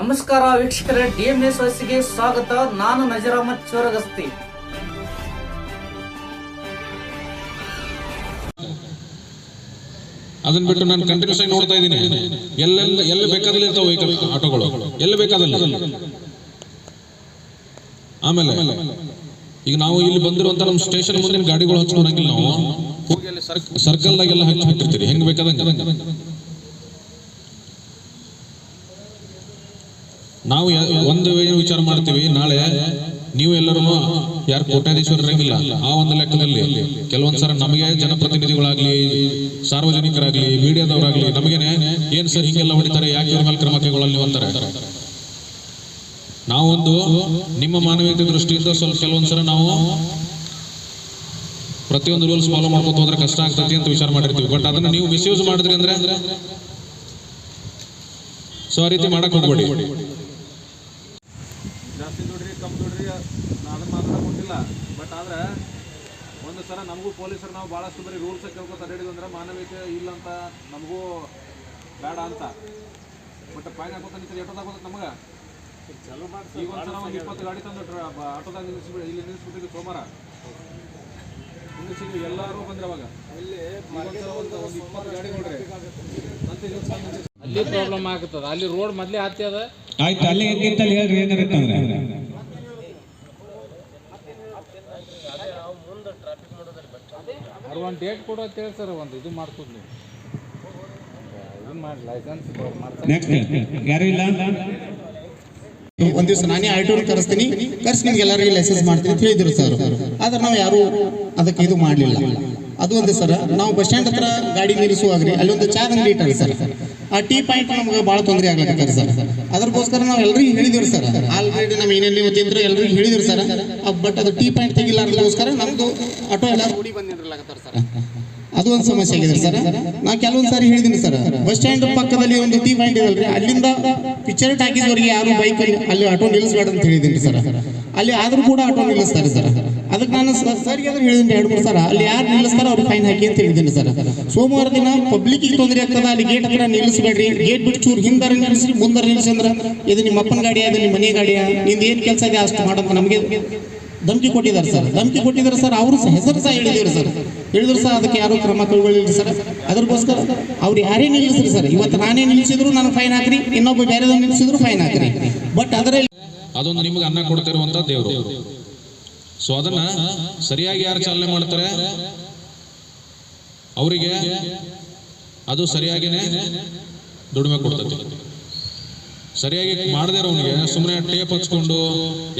ನಮಸ್ಕಾರ ವೀಕ್ಷಕರೇ ಡಿಎಂಎಸ್ ವಸಿಗೆ ಸ್ವಾಗತ. ನಾನು ನಜರಾಮತ್ ಚೋರಗಸ್ತಿ. ಅದನ್ನ ಬಿಟ್ಟು ನಾನು ಕಂಟಿನ್ಯೂಸ್ ಆಗಿ ನೋಡ್ತಾ ಇದ್ದೀನಿ. ಎಲ್ಲೆಲ್ಲ ಎಲ್ಲಿ ಬೇಕಾದಲ್ಲಿ ಇರ್ತಾವ ವೆಹಿಕಲ್ ಆಟೋಗಳು. ಎಲ್ಲಿ ಬೇಕಾದಲ್ಲಿ. ಆಮೇಲೆ ಈಗ ನಾವು ಇಲ್ಲಿ ಬಂದಿರುವಂತ ನಮ್ಮ ಸ್ಟೇಷನ್ ಮುಂದಿನ ಗಾಡಿಗಳು ಹಚ್ಕೊಳಂಗಿಲ್ಲ ನಾವು. ಹೋಗಿ ಅಲ್ಲಿ ಸರ್ಕಲ್ದಾಗೆಲ್ಲ ಹಚ್ಚಿ ಹಾಕಿರ್ತೀರಿ. ಹೆಂಗ್ ಬೇಕಾದಂಗೆ. ನಾವು ಒಂದು ಏನು ವಿಚಾರ ಮಾಡ್ತೀವಿ, ನಾಳೆ ನೀವು ಎಲ್ಲರೂ ಯಾರು ಕೋಟ್ಯಾಧೀಶ್ವರ ಇರಂಗಿಲ್ಲ. ಆ ಒಂದು ಲೆಕ್ಕದಲ್ಲಿ ಕೆಲವೊಂದ್ಸಲ ನಮಗೆ ಜನಪ್ರತಿನಿಧಿಗಳಾಗ್ಲಿ, ಸಾರ್ವಜನಿಕರಾಗ್ಲಿ, ಮೀಡಿಯಾದವರಾಗ್ಲಿ, ನಮಗೇನೆ ಏನ್ ಸರ್ ಹಿಂಗೆಲ್ಲ ಹೊಡಿತಾರೆ, ಯಾಕೆ ಇವ್ರ ಮೇಲೆ ಕ್ರಮ ಕೈಗೊಳ್ಳಲ್ಲ ನೀವು ಅಂತಾರೆ. ನಾವೊಂದು ನಿಮ್ಮ ಮಾನವೀಯತೆ ದೃಷ್ಟಿಯಿಂದ ಸ್ವಲ್ಪ ಕೆಲವೊಂದ್ಸಲ ನಾವು ಪ್ರತಿಯೊಂದು ರೂಲ್ಸ್ ಫಾಲೋ ಮಾಡ್ಕೊತ ಹೋದ್ರೆ ಕಷ್ಟ ಆಗ್ತೈತಿ ಅಂತ ವಿಚಾರ ಮಾಡಿರ್ತೀವಿ. ಬಟ್ ಅದನ್ನ ನೀವು ಮಿಸ್ಯೂಸ್ ಮಾಡಿದ್ರಿ ಅಂದ್ರೆ, ಸೊ ಆ ರೀತಿ ಮಾಡಕ್ ಹೋಗ್ಬೇಡಿ. ದುಡ್ರಿ ಕಮ್ಮಿ ದುಡ್ರಿ ಮಾತ್ರ ಕೊಟ್ಟಿಲ್ಲ. ಬಟ್ ಆದ್ರೆ ಒಂದು ಸಲ ನಮಗೂ ಪೊಲೀಸರು ನಾವು ಭಾಳಷ್ಟು ಬರೀ ರೂಲ್ಸ್ ಕೇಳ್ಕೊತ ಹಿಡಿದು ಅಂದ್ರೆ ಮಾನವೀಯತೆ ಇಲ್ಲ ಅಂತ ನಮಗೂ ಬೇಡ ಅಂತ. ಬಟ್ ಫೈನ್ ಹಾಕೋತ ನಿಂತ್ರೆ ಎಷ್ಟೊತ್ತು ಹಾಕೋತ ನಮಗೆ? ಈಗ ಒಂದ್ಸಲ ಒಂದು ಇಪ್ಪತ್ತು ಗಾಡಿ ತಂದು ಆಟೋದಾಗ ನಿಲ್ಲಿಸ್ಬಿಡಿ ಇಲ್ಲಿ ನಿಲ್ಲಿಸ್ಬಿಟ್ಟಿದ್ದು ಸೋಮವಾರ. ನಿಲ್ಲಿಸಿದ್ವಿ ಎಲ್ಲರೂ ಬಂದ್ರೆ ಅವಾಗ. ಇಲ್ಲಿ ಒಂದ್ಸಲ ಒಂದು ಒಂದು ಇಪ್ಪತ್ತು ಗಾಡಿ ನೋಡ್ರಿ. ಅಲ್ಲಿ ಪ್ರಾಬ್ಲಮ್ ಆಗುತ್ತದೆ ಅಲ್ಲಿ ರೋಡ್ ಮೊದ್ಲೇ ಹತ್ತಿ ಅದ? ಆಯ್ತು ಅಲ್ಲಿ ಹೇಳ್ರಿ ಏನಾರಿತ್ತಂದ್ರೆ ಅವ್ರು ಒಂದು ಡೇಟ್ ಕೊಡು ಅಂತ ಹೇಳಿ ಸರ್ ಒಂದು ಇದು ಮಾಡ್ಕೊಂಡು ನೀವು ಇದನ್ನ ಮಾಡಿ ಲೈಸೆನ್ಸ್ ಯಾರು ಇಲ್ಲ? ಒಂದ್ ದಿವಸ ನಾನೇ ಆಟೋನ ಕರೆಸ್ತೀನಿ. ಕರ್ಸಿ ನಿಮ್ಗೆ ಎಲ್ಲರಿಗೂ ಲೈಸೆನ್ಸ್ ಮಾಡ್ತೀನಿ ಅಂತ ಹೇಳಿದ್ರು ಸರ್. ಆದ್ರೆ ನಾವು ಯಾರು ಅದಕ್ಕೆ ಇದು ಮಾಡಲಿಲ್ಲ. ಅದು ಒಂದೇ ಸರ್ ನಾವು ಬಸ್ ಸ್ಟ್ಯಾಂಡ್ ಹತ್ರ ಗಾಡಿ ನಿಲ್ಲಿಸುವಾಗ್ರಿ ಅಲ್ಲಿ ಒಂದು ಚಾ ಅಂಗಡಿ ಇಟ್ಟಾರೆ ಸರ್. ಆ ಟೀ ಪಾಯಿಂಟ್ ನಮ್ಗೆ ಭಾಳ ತೊಂದರೆ ಆಗ್ಲಕತ್ತಾರೆ ಸರ್. ಅದಕ್ಕೋಸ್ಕರ ನಾವು ಎಲ್ರಿಗೂ ಹೇಳಿದಿವಿ ಸರ್. ಆಲ್ರೆಡಿ ನಮ್ಮ ಏನೇನು ವತಿಯಿಂದ ಎಲ್ರಿಗೂ ಹೇಳಿದಿವಿ ಸರ್. ಬಟ್ ಅದು ಟೀ ಪಾಯಿಂಟ್ ತೆಗಿಲಾರ್ದಕ್ಕೋಸ್ಕರ ನಮ್ದು ಆಟೋ ಎಲ್ಲ ಓಡಿ ಅದು ಒಂದು ಸಮಸ್ಯೆ ಆಗಿದೆ ಸರ್. ನಾ ಕೆಲವೊಂದು ಸಾರಿ ಹೇಳಿದ್ದೀನಿ ಸರ್. ಬಸ್ ಸ್ಟ್ಯಾಂಡ್ ಪಕ್ಕದಲ್ಲಿ ಒಂದು ಟೀ ಪಾಯಿಂಟ್ ಇದೆ ಅಲ್ಲಿಂದ ಪಿಕ್ಚರ್ ಟಾಕೀಸ್ವರೆಗೆ ಯಾರು ಬೈಕ್ ಅಲ್ಲಿ ಆಟೋ ನಿಲ್ಲಿಸ್ಬೇಡ ಅಂತ ಹೇಳಿದ್ದೀನಿ ಸರ್. ಅಲ್ಲಿ ಆದ್ರೂ ಕೂಡ ಆಟೋ ನಿಲ್ಲಿಸ್ತಾರೆ ಸರ್. ಅದಕ್ಕೆ ನಾನು ಸರ್ಗೆ ಅಂದ್ರೆ ಹೇಳಿದ್ರೆ ಎರಡು ಮೂರು ಸರ ಅಲ್ಲಿ ಯಾರು ನಿಲ್ಲಿಸ್ತಾರೋ ಅವ್ರಿಗೆ ಫೈನ್ ಹಾಕಿ ಅಂತ ಹೇಳಿದ್ದೀನಿ ಸರ್. ಸೋಮವಾರ ದಿನ ಪಬ್ಲಿಕ್ಗೆ ತೊಂದರೆ ಆಗ್ತದ, ಅಲ್ಲಿ ಗೇಟ್ ಹತ್ರ ನಿಲ್ಲಿಸಬೇಡ್ರಿ. ಗೇಟ್ ಬಿಟ್ಟು ಚೂರು ಹಿಂದರ ನಿಲ್ಲಿಸಿ ಮುಂದರ ನಿಲ್ಲಿಸಿ ಅಂದ್ರೆ ಇದು ನಿಮ್ಮ ಅಪ್ಪನ ಗಾಡಿಯ ಅದು ನಿಮ್ಮ ಮನೆ ಗಾಡಿಯ? ನಿಂದ ಏನು ಕೆಲಸ ಇದೆ ಅಷ್ಟು ಮಾಡಂತ ನಮಗೆ ಧಮಕಿ ಕೊಟ್ಟಿದ್ದಾರೆ ಸರ್. ಧಮಕಿ ಕೊಟ್ಟಿದ್ದಾರೆ ಸರ್, ಅವರು ಹೆಸರು ಸಹ ಹೇಳಿದ್ರು ಸರ್. ಹೇಳಿದ್ರು ಸರ್, ಅದಕ್ಕೆ ಯಾರು ಕ್ರಮ ಕೈಗೊಳ್ಳಿಲ್ಲ ಸರ್. ಅದಕ್ಕೋಸ್ಕರ ಅವ್ರು ಯಾರೇ ನಿಲ್ಲಿಸ್ರಿ ಸರ್. ಇವತ್ತು ನಾನೇ ನಿಲ್ಲಿಸಿದ್ರು, ನಾನು ಫೈನ್ ಹಾಕ್ರಿ. ಇನ್ನೊಬ್ಬ ಬೇರೆದವ್ರು ನಿಲ್ಲಿಸಿದ್ರು ಫೈನ್ ಹಾಕ್ರಿ. ಬಟ್ ಅದರಲ್ಲಿ ಅದೊಂದು ನಿಮ್ಗೆ ಅನ್ನ ಕೊಡ್ತಿರುವಂತ ದೇವರು. ಸೊ ಅದನ್ನ ಸರಿಯಾಗಿ ಯಾರು ಚಾಲನೆ ಮಾಡ್ತಾರೆ? ಅವರಿಗೆ ಅದು ಸರಿಯಾಗಿನೇ ದುಡಿಮೆ ಕೊಡ್ತದೆ ಸರಿಯಾಗಿ ಮಾಡದೇ ಇರೋನಿಗೆ ಸುಮ್ಮನೆ ಟೇಪ್ ಹಚ್ಕೊಂಡು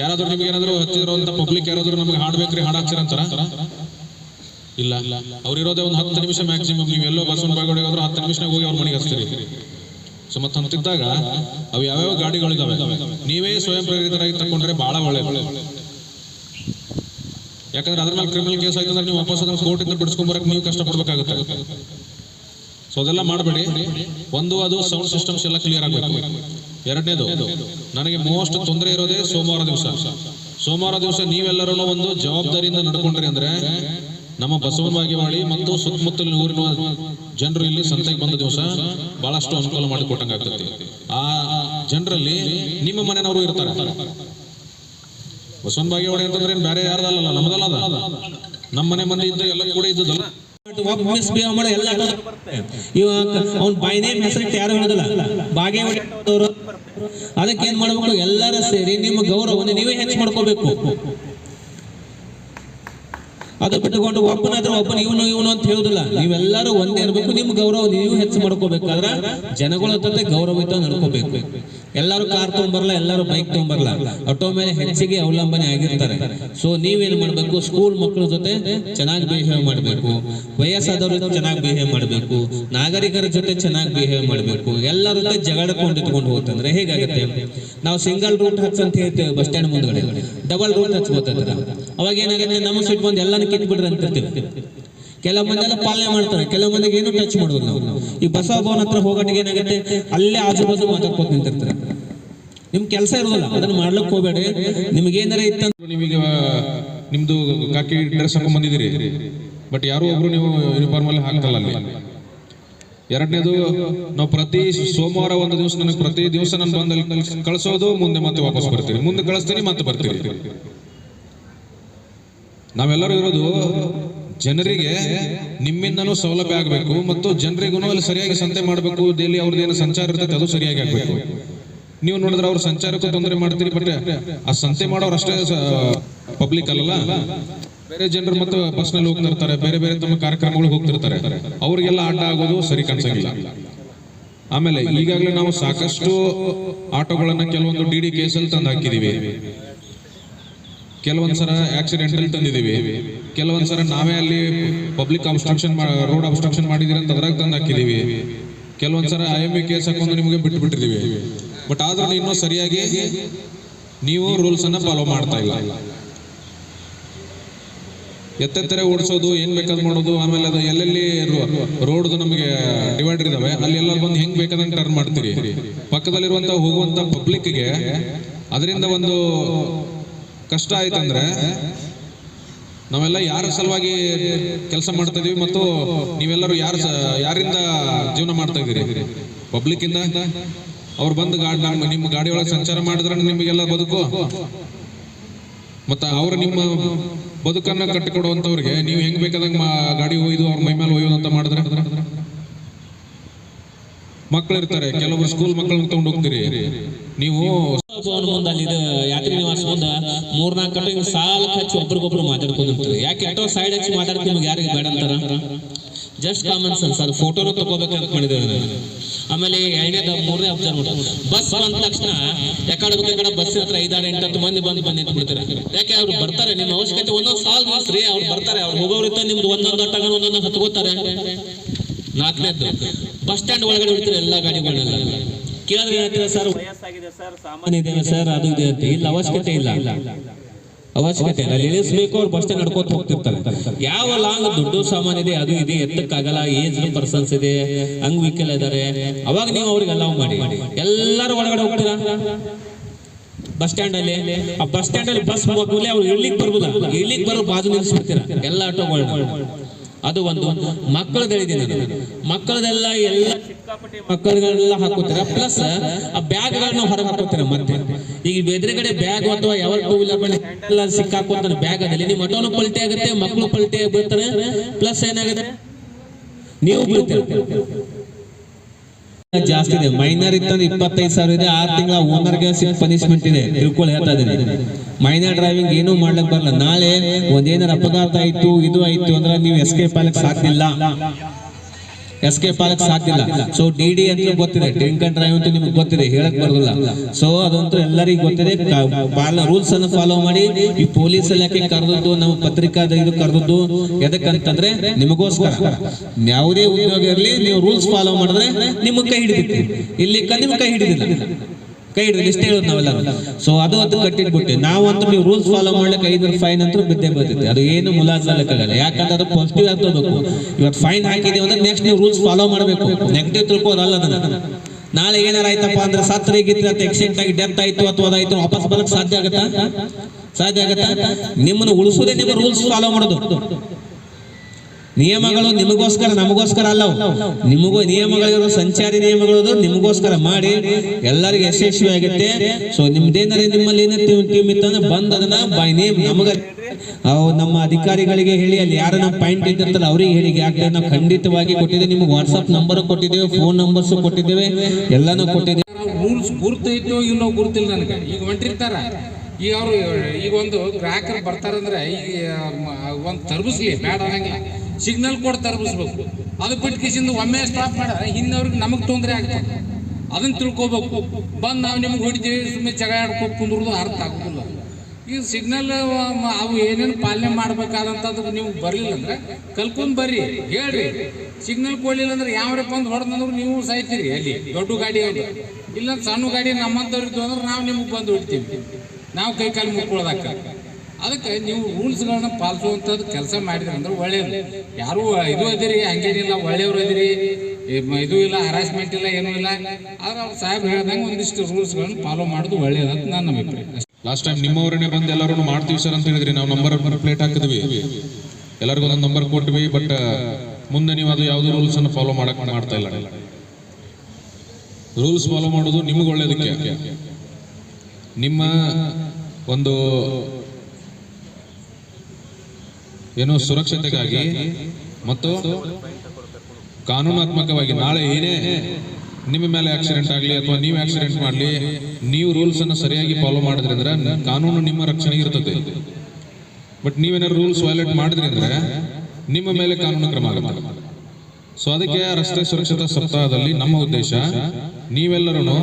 ಯಾರಾದ್ರೂ ನಿಮ್ಗೆ ಏನಾದ್ರು ಹತ್ತಿರೋಂಥ ಪಬ್ಲಿಕ್ ಯಾರಾದರೂ ನಮ್ಗೆ ಹಾಡ್ಬೇಕ್ರಿ, ಹಾಡಾಕ್ಸಿರ ಅಂತಾರ? ಇಲ್ಲ. ಅವ್ರಿರೋದೇ ಒಂದು ಹತ್ತು ನಿಮಿಷ ಮ್ಯಾಕ್ಸಿಮಮ್ ನೀವು ಎಲ್ಲೋ ಬಸವನ ಬಾಗೋಡಿಗೆ ಹೋದ್ರೆ ಹತ್ತು ನಿಮಿಷನಾಗ ಹೋಗಿ ಅವ್ರ ಮನೆಗೆ ಹಚ್ತೀರಿ. ಸೊ ಮತ್ತೆ ಅಂತಿದ್ದಾಗ ಅವು ಯಾವ್ಯಾವ ಗಾಡಿಗಳಿದಾವೆ, ನೀವೇ ಸ್ವಯಂ ಪ್ರೇರಿತರಾಗಿ ತಗೊಂಡ್ರೆ ಬಹಳ ಒಳ್ಳೆಯದು ಯಾಕಂದ್ರೆ ಅದ್ರ ಮೇಲೆ ಕ್ರಿಮಿನಲ್ ಕೇಸ್ ಆಯ್ತಂದ್ರೆ ನೀವು ವಾಪಸ್ ಅದನ್ನ ಕೋರ್ಟಿಂದ ಬಿಡಿಸ್ಕೊಂಬರಕ್ಕೆ ನೀವು ಕಷ್ಟಪಡ್ಬೇಕಾಗುತ್ತೆ. ಸೊ ಅದೆಲ್ಲ ಮಾಡಬೇಡಿ. ಒಂದು, ಅದು ಸೌಂಡ್ ಸಿಸ್ಟಮ್ಸ್ ಎಲ್ಲ ಕ್ಲಿಯರ್ ಆಗಬೇಕು. ಎರಡನೇದು, ನನಗೆ ಮೋಸ್ಟ್ ತೊಂದರೆ ಇರೋದೇ ಸೋಮವಾರ ದಿವಸ. ಸೋಮವಾರ ದಿವಸ ನೀವೆಲ್ಲರೂ ಒಂದು ಜವಾಬ್ದಾರಿಯಿಂದ ನಡ್ಕೊಂಡ್ರಿ ಅಂದ್ರೆ ನಮ್ಮ ಬಸವನ ಬಾಗೇವಾಡಿ ಮತ್ತು ಸುತ್ತಮುತ್ತಲಿನ ಊರಿನ ಜನರು ಇಲ್ಲಿ ಸಂತೆಗೆ ಬಂದ ದಿವಸ ಬಹಳಷ್ಟು ಅನುಕೂಲ ಮಾಡಿಕೊಟ್ಟಂಗೆ ಆಗ್ತದೆ ಆ ಜನರಲ್ಲಿ ನಿಮ್ಮ ಮನೆಯವರು ಇರ್ತಾರೆ. ಬಸವನ ಬಾಗೇವಾಡಿ ಅಂತಂದ್ರೆ ಏನ್ ಬೇರೆ ಯಾರ್ದಲ್ಲ ನಮ್ದಲ್ಲ ಅದ. ನಮ್ಮ ಮನೆ ಮಂದಿ ಇದ್ದ ಎಲ್ಲ ಕೂಡ ಇದ್ದದಲ್ಲ ಅವ್ನ ಯಾರು ಅದಕ್ಕೆ ಏನ್ ಮಾಡ್ಬೇಕು? ಎಲ್ಲರೂ ಸೇರಿ ನಿಮ್ಮ ಗೌರವ ನೀವೇ ಹೆಚ್ಚು ಮಾಡ್ಕೋಬೇಕು. ಅದು ಬಿಟ್ಟುಕೊಂಡು ಒಬ್ಬನಾದ್ರೆ ಒಬ್ಬನ ಇವನು ಇವನು ಅಂತ ಹೇಳುದಿಲ್ಲ. ನೀವೆಲ್ಲರೂ ಒಂದೇ ಇರ್ಬೇಕು ನಿಮ್ ಗೌರವ ನೀವು ಹೆಚ್ಚು ಮಾಡ್ಕೋಬೇಕಾದ್ರ ಜನಗಳ ಜೊತೆ ಗೌರವಯುತ ನಡ್ಕೋಬೇಕು ಎಲ್ಲರೂ ಕಾರ್ ತಗೊಂಬರಲ್ಲ ಎಲ್ಲರೂ ಬೈಕ್ ತಗೊಂಬರಲ್ಲ ಆಟೋ ಮೇಲೆ ಹೆಚ್ಚಿಗೆ ಅವಲಂಬನೆ ಆಗಿರ್ತಾರೆ. ಸೊ ನೀವೇನ್ ಮಾಡ್ಬೇಕು? ಸ್ಕೂಲ್ ಮಕ್ಕಳ ಜೊತೆ ಚೆನ್ನಾಗಿ ಬಿಹೇವ್ ಮಾಡಬೇಕು. ವಯಸ್ಸಾದವ್ರ ಜೊತೆ ಚೆನ್ನಾಗಿ ಬಿಹೇವ್ ಮಾಡಬೇಕು. ನಾಗರಿಕರ ಜೊತೆ ಚೆನ್ನಾಗಿ ಬಿಹೇವ್ ಮಾಡಬೇಕು. ಎಲ್ಲರ ಜೊತೆ ಜಗಳಕೊಂಡು ಇಟ್ಕೊಂಡು ಹೋಗ್ತಂದ್ರೆ ಹೇಗಾಗುತ್ತೆ? ನಾವು ಸಿಂಗಲ್ ರೂಟ್ ಹಚ್ ಅಂತ ಹೇಳ್ತೇವೆ ಬಸ್ ಸ್ಟ್ಯಾಂಡ್ ಮುಂದ್ಗಡೆ. ಡಬಲ್ ರೂಟ್ ಹಚ್ಬೋದ್ರ ಅವಾಗ ಏನಾಗುತ್ತೆ? ನಮ್ಮ ಸಿಟ್ ಬಂದು ಎಲ್ಲಾನು ಅಂತ ಅಂತಿರ್ತೀವಿ. ಕೆಲವು ಮಂದಿ ಪಾಲನೆ ಮಾಡ್ತಾರೆ. ಕೆಲವು ಮಂದಿಗೆ ಏನು ಟಚ್ ಮಾಡೋದು ನಾವು. ಈ ಬಸವ ಭವನ ಹತ್ರ ಹೋಗೋಟಿಗೆ ಏನಾಗುತ್ತೆ? ಅಲ್ಲೇ ಆಜು ಬಾಜು ಮಾತಾಡ್ಕೊಂಡು ನಿಂತಿರ್ತಾರೆ. ನಿಮ್ ಕೆಲಸ ಇರೋದಿಲ್ಲ. ಅದನ್ನ ಮಾಡ್ಲಕ್ ಹೋಗ್ಬೇಡಿ. ನಿಮ್ಗೆ ಏನಾರ ಇತ್ತಂದ್ರೆ ನಿಮಗೆ ನಿಮ್ದು ಕಾಕಿ ಡ್ರೆಸ್ ಹಾಕೊಂಡ್ ಬಂದಿದ್ದೀರಿ. ಬಟ್ ಯಾರು ಒಬ್ರು ನೀವು ಯೂನಿಫಾರ್ಮ್ ಅಲ್ಲಿ ಹಾಕ್ತಲ್ಲ ಅಲ್ಲಿ. ಎರಡನೇದು, ನಾವು ಪ್ರತಿ ಸೋಮವಾರ ಒಂದು ದಿವಸ ನನಗೆ ಪ್ರತಿ ದಿವಸ ನಾನು ಬಂದಲ್ಲಿ ಕಳ್ಸೋದು, ಮುಂದೆ ಮತ್ತೆ ವಾಪಸ್ ಬರ್ತೀನಿ. ಮುಂದೆ ಕಳಿಸ್ತೀನಿ, ಮತ್ತೆ ಬರ್ತೀನಿ. ನಾವೆಲ್ಲರೂ ಇರೋದು ಜನರಿಗೆ ನಿಮ್ಮಿಂದನೂ ಸೌಲಭ್ಯ ಆಗಬೇಕು ಮತ್ತು ಜನರಿಗೂ ಅಲ್ಲಿ ಸರಿಯಾಗಿ ಸಂತೆ ಮಾಡಬೇಕು ಡೈಲಿ ಅವ್ರದ್ದು ಏನು ಸಂಚಾರ ಇರ್ತೈತೆ ಅದು ಸರಿಯಾಗಿ ಆಗಬೇಕು. ನೀವು ನೋಡಿದ್ರೆ ಅವ್ರ ಸಂಚಾರಕ್ಕೂ ತೊಂದರೆ ಮಾಡ್ತೀರಿ, ಬಟ್ ಆ ಸಂತೆ ಮಾಡೋರು ಅಷ್ಟೇ ಪಬ್ಲಿಕ್ ಅಲ್ಲಲ್ಲ. ಬೇರೆ ಜನರು ಮತ್ತು ಬಸ್ನಲ್ಲಿ ಹೋಗ್ತಿರ್ತಾರೆ ಬೇರೆ ಬೇರೆ ತಮ್ಮ ಕಾರ್ಯಕ್ರಮಗಳಿಗೆ ಹೋಗ್ತಿರ್ತಾರೆ. ಅವ್ರಿಗೆಲ್ಲ ಅಡ್ಡ ಆಗೋದು ಸರಿ ಕಾಣಿಸಂಗಿಲ್ಲ. ಆಮೇಲೆ ಈಗಾಗಲೇ ನಾವು ಸಾಕಷ್ಟು ಆಟೋಗಳನ್ನ ಕೆಲವೊಂದು ಡಿ ಡಿ ಕೇಸಲ್ಲಿ ತಂದು ಹಾಕಿದೀವಿ. ಕೆಲವೊಂದ್ಸರ ಅಲ್ಲಿ ತಂದಿದೀವಿ ಕೆಲವೊಂದ್ಸರ ನಾವೇ ಅಲ್ಲಿ ಪಬ್ಲಿಕ್ ಅಬ್ಸ್ಟ್ರಕ್ಷನ್ ರೋಡ್ ಅಬ್ಸ್ಟ್ರಕ್ಷನ್ ಮಾಡಿದಿರ ಅಂತ ಅದ್ರಾಗ ತಂದು ಹಾಕಿದೀವಿ ಕೆಲವೊಂದ್ಸರ ಐ ಎಂ ಕೇಸ್ ಹಾಕೊಂಡು ನಿಮಗೆ ಬಿಟ್ಟು ಬಿಟ್ಟಿದೀವಿ ಬಟ್ ಆದ್ರೂ ಇನ್ನೂ ಸರಿಯಾಗಿ ನೀವು ರೂಲ್ಸ್ ಅನ್ನ ಫಾಲೋ ಮಾಡ್ತಾ ಇಲ್ಲ. ಎತ್ತೆತ್ತರೆ ಓಡಿಸೋದು, ಏನ್ ಬೇಕಾದ್ ಮಾಡೋದು, ಆಮೇಲೆ ಅದು ಎಲ್ಲೆಲ್ಲಿ ರೋಡ್ ನಮಗೆ ಡಿವೈಡರ್ ಇದಾವೆ, ಅಲ್ಲಿ ಎಲ್ಲ ಬಂದು ಹೆಂಗ್ ಬೇಕಾದಂಗೆ ಟರ್ನ್ ಮಾಡ್ತೀರಿ. ಪಕ್ಕದಲ್ಲಿರುವಂತ ಹೋಗುವಂತ ಪಬ್ಲಿಕ್ಗೆ ಅದರಿಂದ ಒಂದು ಕಷ್ಟ ಆಯ್ತಂದ್ರೆ ನಾವೆಲ್ಲ ಯಾರ ಸಲುವಾಗಿ ಕೆಲಸ ಮಾಡ್ತಾ ಇದೀವಿ ಮತ್ತು ನೀವೆಲ್ಲರೂ ಯಾರ ಯಾರಿಂದ ಜೀವನ ಮಾಡ್ತಾ ಇದ್ದೀರಿ? ಪಬ್ಲಿಕ್ ಇಂದ? ಅವ್ರು ಬಂದು ಗಾಡಿ ನಿಮ್ಮ ಗಾಡಿ ಒಳಗೆ ಸಂಚಾರ ಮಾಡಿದ್ರೆ ನಿಮಗೆಲ್ಲ ಬದುಕು? ಮತ್ತ ಅವ್ರು ನಿಮ್ಮ ಬದುಕನ್ನ ಕಟ್ಟಿಕೊಡುವಂತವ್ರಿಗೆ ನೀವು ಹೆಂಗ್ ಬೇಕಾದಂಗ ಗಾಡಿ ಒಯ್ದು ಅವ್ರ ಮೈ ಮೇಲೆ ಒಯ್ಯೋದು ಮಾಡಿದ್ರೆ? ಮಕ್ಕಳು ಇರ್ತಾರೆ ಕೆಲವರು ಸ್ಕೂಲ್ ಮಕ್ಕಳನ್ನ ತಗೊಂಡು ಹೋಗ್ತೀರಿ. ನೀವು ಭವನ ಮುಂದೆ ಅಲ್ಲಿ ಇದು ಯಾತ್ರಿ ನಿವಾಸ ಮುಂದೆ ಮೂರ್ನಾಲ್ಕು ಕಟ್ಟು ಹಿಂಗ್ ಸಾಲ ಹಚ್ಚಿ ಒಬ್ರಿಗೊಬ್ರು ಮಾತಾಡ್ಕೊಂಡಿರ್ತಾರೆ. ಯಾಕೆ ಎಷ್ಟೋ ಸೈಡ್ ಹಚ್ಚಿ ಮಾತಾಡ್ತೀವಿ ನಿಮ್ಗೆ ಯಾರಿಗೆ ಬೇಡ ಅಂತಾರ? ಜಸ್ಟ್ ಕಾಮನ್ ಸೆನ್ಸ್ ಅದು ಫೋಟೋನು ತಗೋಬೇಕಂತ ಮಾಡಿದ್ದೇವೆ ನಾನು. ಆಮೇಲೆ ಎರಡನೇದ ಮೂರನೇ ಅಬ್ಸರ್ವ್ ಬಸ್ ಬಂದ ತಕ್ಷಣ ಯಾಕಡೆ ಬೇಕಾದ್ರೆ ಬಸ್ ಹತ್ರ ಐದಾರು ಎಂಟತ್ತು ಮಂದಿ ಬಂದು ಬಂದು ನಿಂತು ಯಾಕೆ ಅವ್ರು ಬರ್ತಾರೆ? ನಿಮ್ಮ ಅವಶ್ಯಕತೆ ಒಂದೊಂದು ಸಾಲ್ ಮಾಡ್ರಿ ಅವ್ರು ಬರ್ತಾರೆ. ಅವ್ರು ಹೋಗೋರಿತ್ತ ನಿಮ್ದು ಒಂದೊಂದು ಅಟ್ಟಾಗ ಒಂದೊಂದು ಹತ್ಕೋತಾರೆ ನಾಲ್ಕನೇದ್ದು, ಬಸ್ ಸ್ಟ್ಯಾಂಡ್ ಒಳಗಡೆ ಬಿಡ್ತಾರೆ ಎಲ್ಲ ಗಾಡಿಗಳನ್ನೆಲ್ಲ. ಕೇಳಿದ್ರೆ ಹೇಳ್ತೀರಾ ಸರ್? ವಯಸ್ಸಾಗಿದೆ ಸರ್ ಸಾಮಾನ್ಯ ಇದೆ ಸರ್ ಅದು ಇದೆ ಅಂತ. ಇಲ್ಲ ಅವಶ್ಯಕತೆ ಇಲ್ಲ. ಅವಶ್ಯಕತೆ ಇಲ್ಲ. ಇಳಿಸ್ಬೇಕು ಅವ್ರು ಬಸ್ ಸ್ಟ್ಯಾಂಡ್ ನಡ್ಕೋತ ಹೋಗ್ತಿರ್ತಾರೆ. ಯಾವ ಲಾಂಗ್ ದುಡ್ಡು ಸಾಮಾನ್ ಇದೆ ಅದು ಇದೆ ಎತ್ತಕ್ಕಾಗಲ್ಲ ಏಜ್ ಪರ್ಸನ್ಸ್ ಇದೆ ಹಂಗ್ ವೀಕಲ್ ಇದಾರೆ. ಅವಾಗ ನೀವು ಅವ್ರಿಗೆ ಅಲಾವ್ ಮಾಡಿ. ಎಲ್ಲರೂ ಒಳಗಡೆ ಹೋಗ್ತೀರಾ? ಬಸ್ ಸ್ಟ್ಯಾಂಡ್ ಅಲ್ಲಿ? ಆ ಬಸ್ ಸ್ಟ್ಯಾಂಡ್ ಅಲ್ಲಿ ಬಸ್ ಹೋಗ್ಲಿ ಅವ್ರು ಇಳಿಕ್ ಬರ್ಬೋದ? ಇಳಿಕ್ ಬರೋ ಬಾಜು ನಿಲ್ಲಿಸ್ಬಿಡ್ತೀರಾ? ಎಲ್ಲ ಆಟೋಗಳು ಅದು ಒಂದು ಮಕ್ಕಳದ ಹೇಳಿದ್ದೀನಿ ನಾನು. ಮಕ್ಕಳದೆಲ್ಲ ಎಲ್ಲ ಮಕ್ಕಳುಗಳೆಲ್ಲ ಹಾಕೋತಾರೆ ಪ್ಲಸ್ ಆ ಬ್ಯಾಗ್ಗಳನ್ನ ಹೊರಗೆ ಹಾಕೋತಾರೆ ಮತ್ತೆ. ಈಗ ಎದುರುಗಡೆ ಬ್ಯಾಗ್ ಅಥವಾ ಯಾವ ಟೂ ವೀಲರ್ ಮೇಲೆ ಸಿಕ್ಕ ಸಿಕ್ಕಾಕೋತಾರೆ ಬ್ಯಾಗ್ ಅದಲ್ಲಿ ನಿಮ್ಮ ಆಟೋನು ಪಲ್ಟಿ ಆಗುತ್ತೆ, ಮಕ್ಕಳು ಪಲ್ಟಿ ಬೀಳ್ತಾರೆ ಪ್ಲಸ್ ಏನಾಗುತ್ತೆ? ನೀವು ಬೀಳ್ತೀರ ಜಾಸ್ತಿ ಇದೆ. ಮೈನರ್ ಇತ್ತಂದ್ರೆ ಇಪ್ಪತ್ತೈದು ಸಾವಿರ ಇದೆ. ಆರು ತಿಂಗಳ ಓನರ್ಗೆ ಪನಿಷ್ಮೆಂಟ್ ಇದೆ. ತಿಳ್ಕೊಳ್ಳಿ ಹೇಳ್ತಾ ಇದ್ದೀನಿ. ಮೈನರ್ ಡ್ರೈವಿಂಗ್ ಏನೂ ಮಾಡ್ಲಿಕ್ಕೆ ಬರಲ್ಲ. ನಾಳೆ ಒಂದೇನಾರ ಅಪಘಾತ ಆಯ್ತು, ಇದು ಆಯ್ತು ಅಂದ್ರೆ ನೀವು ಎಸ್ಕೇಪ್ ಆಗ್ಲಿಕ್ಕೆ ಸಾಧ್ಯವಿಲ್ಲ. ಎಸ್ಕೇಪ್ ಆಗಕ್ಕೆ ಸಾಕಿಲ್ಲ ಸೊ ಡಿ ಡಿ ಅಂತ ಗೊತ್ತಿದೆ. ಡ್ರಿಂಕ್ ಅಂಡ್ ಡ್ರೈವ್ ಅಂತ ನಿಮ್ಗೆ ಗೊತ್ತಿದೆ. ಹೇಳಕ್ ಬರೋದಿಲ್ಲ. ಸೊ ಅದಂತೂ ಎಲ್ಲರಿಗೂ ಗೊತ್ತಿದೆ. ರೂಲ್ಸ್ ಅನ್ನು ಫಾಲೋ ಮಾಡಿ. ಈ ಪೊಲೀಸ್ ಇಲಾಖೆ ಕರೆದದ್ದು, ನಮ್ಮ ಪತ್ರಿಕಾದ ಇದು ಕರೆದದ್ದು ಎದಕ್ಕಂತಂದ್ರೆ ನಿಮಗೋಸ್ಕರ. ಯಾವುದೇ ಉದ್ಯೋಗ ಇರಲಿ, ನೀವು ರೂಲ್ಸ್ ಫಾಲೋ ಮಾಡಿದ್ರೆ ನಿಮಗೆ ಕೈ ಹಿಡಿದಿತ್ತು ಇಲ್ಲಿ ನಿಮ್ಗೆ ಕೈ ಹಿಡಿದಿಲ್ಲ. ಕೈ ಹಿಡಿದಿಲ್ಲ ಇಷ್ಟೇ ಹೇಳೋದು ನಾವೆಲ್ಲ. ಸೊ ಅದು ಅದು ಕಟ್ಟಿಟ್ಬಿಟ್ಟು, ನಾವು ಅಂತ ನೀವು ರೂಲ್ಸ್ ಫಾಲೋ ಮಾಡ್ಲಿಕ್ಕೆ ಐದು ಫೈನ್ ಅಂತ ಬಿದ್ದೇ ಬರ್ತೈತೆ. ಅದು ಏನು ಮುಲಾಜಾಗಲ್ಲ ಯಾಕಂದ್ರೆ ಅದು ಪಾಸಿಟಿವ್ ಆಗಿ ತಗೋಬೇಕು ಇವತ್ತು ಫೈನ್ ಹಾಕಿದೀವಿ ಅಂದ್ರೆ ನೆಕ್ಸ್ಟ್ ನೀವು ರೂಲ್ಸ್ ಫಾಲೋ ಮಾಡಬೇಕು. ನೆಗೆಟಿವ್ ತಿಳ್ಕೋದಲ್ಲ ಅದನ್ನ. ನಾಳೆ ಏನಾರ ಆಯ್ತಪ್ಪ ಅಂದ್ರೆ ಸತ್ತರೆ ಅಂತ ಎಕ್ಸಿಡೆಂಟ್ ಆಗಿ ಡೆತ್ ಆಯ್ತು ಅಥವಾ ಅದಾಯ್ತು ವಾಪಸ್ ಬರಕ್ ಸಾಧ್ಯ ಆಗತ್ತಾ? ಸಾಧ್ಯ ಆಗತ್ತಾ? ನಿಮ್ಮನ್ನು ಉಳಿಸೋದೇ ನಿಮ್ಮ ರೂಲ್ಸ್ ಫಾಲೋ ಮಾಡೋದು. ನಿಯಮಗಳು ನಿಮಗೋಸ್ಕರ, ನಮಗೋಸ್ಕರ ಅಲ್ಲ. ನಿಮಗೂ ನಿಯಮಗಳಿರೋ ಸಂಚಾರಿ ನಿಯಮಗಳು ನಿಮಗೋಸ್ಕರ ಮಾಡಿ ಎಲ್ಲರಿಗೂ ಯಶಸ್ವಿ ಆಗುತ್ತೆ ಸೊ ನಿಮ್ದೇನಾರ ನಿಮ್ಮಲ್ಲಿ ಏನಾರ ಟೀಮ್ ಇತ್ತಂದ್ರೆ ಬಂದ್ ಅದನ್ನ ಬೈ ನೇಮ್ ನಮಗ ನಮ್ಮ ಅಧಿಕಾರಿಗಳಿಗೆ ಹೇಳಿ, ಅಲ್ಲಿ ಯಾರು ನಮ್ಮ ಪಾಯಿಂಟ್ ಇದ್ದಿರ್ತಾರೆ ಅವ್ರಿಗೆ ಹೇಳಿ ಯಾಕೆ ನಾವು ಖಂಡಿತವಾಗಿ ಕೊಟ್ಟಿದ್ದೇವೆ, ನಿಮ್ಗೆ ವಾಟ್ಸಪ್ ನಂಬರ್ ಕೊಟ್ಟಿದ್ದೇವೆ ಫೋನ್ ನಂಬರ್ಸ್ ಕೊಟ್ಟಿದ್ದೇವೆ, ಎಲ್ಲಾನು ಕೊಟ್ಟಿದ್ದೇವೆ. ಗುರ್ತೈತೋ ಇಲ್ಲೋ ಗುರ್ತಿಲ್ಲ ನನಗೆ. ಈಗ ಹೊಂಟಿರ್ತಾರ. ಈಗ ಅವರು ಒಂದು ಗ್ರಾಹಕರು ಬರ್ತಾರಂದ್ರೆ ಈಗ ಒಂದು ತರ್ಬಿಸ್ಲಿ, ಬೇಡ ಅನ್ನಂಗಿಲ್ಲ. ಸಿಗ್ನಲ್ ಕೊಟ್ಟು ತರ್ಬಿಸ್ಬೇಕು. ಅದು ಬಿಟ್ಟು ಕಿಸಿಂದ ಒಮ್ಮೆ ಸ್ಟಾಪ್ ಮಾಡ ಹಿಂದವ್ರಿಗೆ ನಮಗೆ ತೊಂದರೆ ಆಗ್ತದೆ. ಅದನ್ನ ತಿಳ್ಕೊಬೇಕು. ಬಂದು ನಾವು ನಿಮ್ಗೆ ಹೊಡಿತೀವಿ ಸುಮ್ಮನೆ ಜಗ ಆಡ್ಕೊಂಡು ಕುಂದ್ರದು ಅರ್ಥ ಆಗೋದಿಲ್ಲ. ಈಗ ಸಿಗ್ನಲ್ ಅವು ಏನೇನು ಪಾಲನೆ ಮಾಡ್ಬೇಕಾದಂಥದ್ದು ನೀವು ಬರಲಿಲ್ಲ ಅಂದ್ರೆ ಕಲ್ಕೊಂಡ್ ಬರ್ರಿ, ಹೇಳ್ರಿ. ಸಿಗ್ನಲ್ ಕೊಡ್ಲಿಲ್ಲ ಅಂದ್ರೆ ಯಾವ್ರಪ್ಪ ಬಂದು ಹೊಡೆದಂದ್ರೆ ನೀವು ಸಾಯ್ತೀರಿ ಅಲ್ಲಿ, ದೊಡ್ಡ ಗಾಡಿ ಅಂದ್ರೆ ಇಲ್ಲ ಸಣ್ಣ ಗಾಡಿ ನಮ್ಮಂಥವ್ರಿದ್ದು ಅಂದ್ರೆ ನಾವು ನಿಮಗೆ ಬಂದು ಹೊಡಿತೀವಿ. ನಾವು ಕೈ ಕಾಲು ಮುಕ್ಕೊಳ್ಳೋದಾಕ ಅದಕ್ಕೆ ನೀವು ರೂಲ್ಸ್ಗಳನ್ನ ಪಾಲಿಸುವಂಥದ್ದು ಕೆಲಸ ಮಾಡಿದ್ರಿ ಅಂದ್ರೆ ಒಳ್ಳೆಯದು ಯಾರು ಇದು ಇದ್ದೀರಿ, ಹಂಗೇನಿಲ್ಲ, ಒಳ್ಳೆಯವ್ರು ಇದ್ದೀರಿ ಇದು ಇಲ್ಲ ಹರಾಸ್ಮೆಂಟ್ ಇಲ್ಲ, ಏನೂ ಇಲ್ಲ. ಆದ್ರೆ ಅವ್ರು ಸಾಹೇಬ್ ಹೇಳ್ದಂಗೆ ಒಂದಿಷ್ಟು ರೂಲ್ಸ್ಗಳನ್ನು ಫಾಲೋ ಮಾಡೋದು ಒಳ್ಳೇದಂತ ನನ್ನ ಅಭಿಪ್ರಾಯ. ಲಾಸ್ಟ್ ಟೈಮ್ ನಿಮ್ಮವರನ್ನೇ ಬಂದು ಎಲ್ಲರೂ ಮಾಡ್ತೀವಿ ಸರ್ ಅಂತ ಹೇಳಿದ್ರಿ ನಾವು ನಂಬರ್ ಪ್ಲೇಟ್ ಹಾಕಿದ್ವಿ. ಎಲ್ಲರಿಗೂ ಒಂದೊಂದು ನಂಬರ್ ಕೊಟ್ವಿ ಬಟ್ ಮುಂದೆ ನೀವು ಅದು ಯಾವುದೋ ರೂಲ್ಸ್ ಅನ್ನು ಫಾಲೋ ಮಾಡಕ್ ಮಾಡ್ತಾ ಇಲ್ಲ. ರೂಲ್ಸ್ ಫಾಲೋ ಮಾಡೋದು ನಿಮಗೆ ಒಳ್ಳೇದಕ್ಕೆ. ನಿಮ್ಮ ಒಂದು ಏನು ಸುರಕ್ಷತೆಗಾಗಿ ಮತ್ತು ಕಾನೂನಾತ್ಮಕವಾಗಿ ನಾಳೆ ಏನೇ ನಿಮ್ಮ ಮೇಲೆ ಆಕ್ಸಿಡೆಂಟ್ ಆಗಲಿ ಅಥವಾ ನೀವು ಆಕ್ಸಿಡೆಂಟ್ ಮಾಡಲಿ, ನೀವು ರೂಲ್ಸ್ ಅನ್ನು ಸರಿಯಾಗಿ ಫಾಲೋ ಮಾಡಿದ್ರಿ ಅಂದ್ರೆ ಕಾನೂನು ನಿಮ್ಮ ರಕ್ಷಣೆಗೆ ಇರ್ತದೆ. ಬಟ್ ನೀವೇನಾದ್ರು ರೂಲ್ಸ್ ವೈಲೇಟ್ ಮಾಡಿದ್ರಿ ಅಂದ್ರೆ ನಿಮ್ಮ ಮೇಲೆ ಕಾನೂನು ಕ್ರಮ ಆಗುತ್ತೆ. ಸೊ ಅದಕ್ಕೆ ರಸ್ತೆ ಸುರಕ್ಷತಾ ಸಪ್ತಾಹದಲ್ಲಿ ನಮ್ಮ ಉದ್ದೇಶ ನೀವೆಲ್ಲರೂ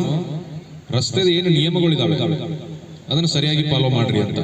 ರಸ್ತೆದ ಏನು ನಿಯಮಗಳಿದಾವೆ ಅದನ್ನು ಸರಿಯಾಗಿ ಫಾಲೋ ಮಾಡ್ರಿ ಅಂತ.